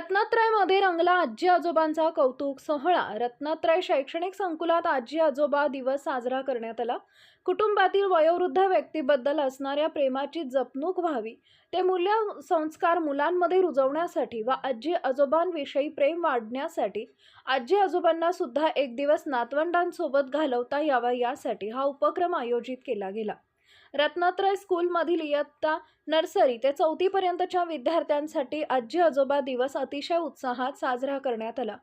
रत्नात्रयमध्ये रंगला आजी आजोबांचा कौतुक सोहळा. रत्नात्रय शैक्षणिक संकुलात आजी आजोबा दिवस साजरा करण्यात आला. कुटुंबातील वयोवृद्ध व्यक्तीबद्दल असणाऱ्या प्रेमाची जपणूक व्हावी. ते मूल्य संस्कार मुलांमध्ये रुजवण्यासाठी व आजी आजोबांविषयी प्रेम वाढण्यासाठी आजी आजोबांना सुद्धा एक दिवस नातवंडांसोबत घालवता यावा यासाठी हा उपक्रम आयोजित केला गेला. रत्नात्रय स्कूलमधील इयत्ता नर्सरी ते चौथीपर्यंतच्या विद्यार्थ्यांसाठी आजी आजोबा दिवस अतिशय उत्साहात साजरा करण्यात आला.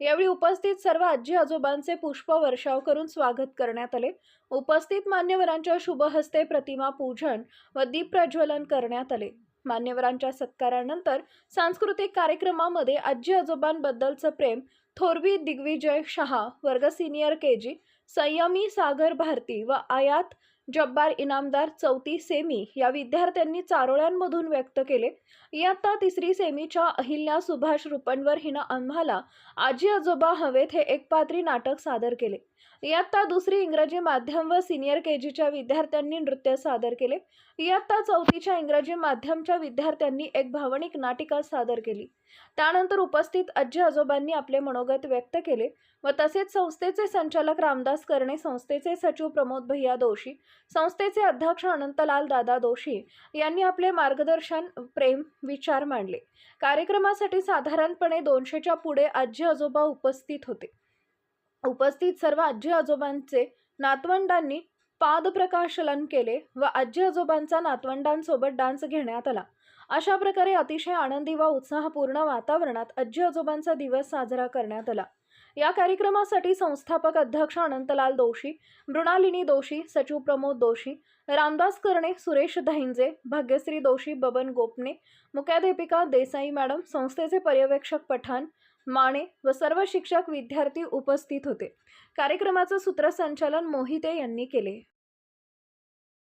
यावेळी उपस्थित सर्व आजी आजोबांचे पुष्प वर्षाव करून स्वागत करण्यात आले. उपस्थित मान्यवरांच्या शुभहस्ते प्रतिमा पूजन व दीप प्रज्वलन करण्यात आले. मान्यवरांच्या सत्कारानंतर सांस्कृतिक कार्यक्रमामध्ये आजी आजोबांबद्दलचं प्रेम थोरवी दिग्विजय शहा वर्ग सिनियर के जी संयमी सागर भारती व आयात जब्बार इनामदार चौथी सेमी या विद्यार्थ्यांनी चारोळ्यांमधून व्यक्त केले. इयत्ता तिसरी सेमीच्या अहिल्या सुभाष रुपणवर हिनं आम्हाला आजी आजोबा हवेत हे एकपात्री नाटक सादर केले. इयत्ता दुसरी इंग्रजी माध्यम व सिनियर के जीच्या विद्यार्थ्यांनी नृत्य सादर केले. इयत्ता चौथीच्या इंग्रजी माध्यमच्या विद्यार्थ्यांनी एक भावनिक नाटिका सादर केली. त्यानंतर उपस्थित आजी आजोबांनी आपले मनोगत व्यक्त केले व तसेच संस्थेचे संचालक रामदास कर्णे संस्थेचे सचिव प्रमोद भैया दोषी. संस्थेचे अध्यक्ष अनंतलाल दादा दोषी. यांनी आपले मार्गदर्शन प्रेम विचार मांडले. कार्यक्रमासाठी साधारणपणे दोनशेच्या पुढे आजी आजोबा उपस्थित होते. उपस्थित सर्व आजी आजोबांचे नातवंडांनी पादप्रकाशलन केले व आजी आजोबांचा नातवंडांसोबत डान्स घेण्यात आला. अशा प्रकारे अतिशय आनंदी व उत्साहपूर्ण वातावरणात आजी आजोबांचा दिवस साजरा करण्यात आला. या कार्यक्रमासाठी संस्थापक अध्यक्ष अनंतलाल दोशी मृणालिनी दोशी सचिव प्रमोद दोशी रामदास कर्णे सुरेश धैंजे भाग्यश्री दोशी बबन गोपने मुख्याध्यापिका देसाई मॅडम संस्थेचे पर्यवेक्षक पठाण माने व सर्व शिक्षक विद्यार्थी उपस्थित होते. कार्यक्रमाचं सूत्रसंचालन मोहिते यांनी केले.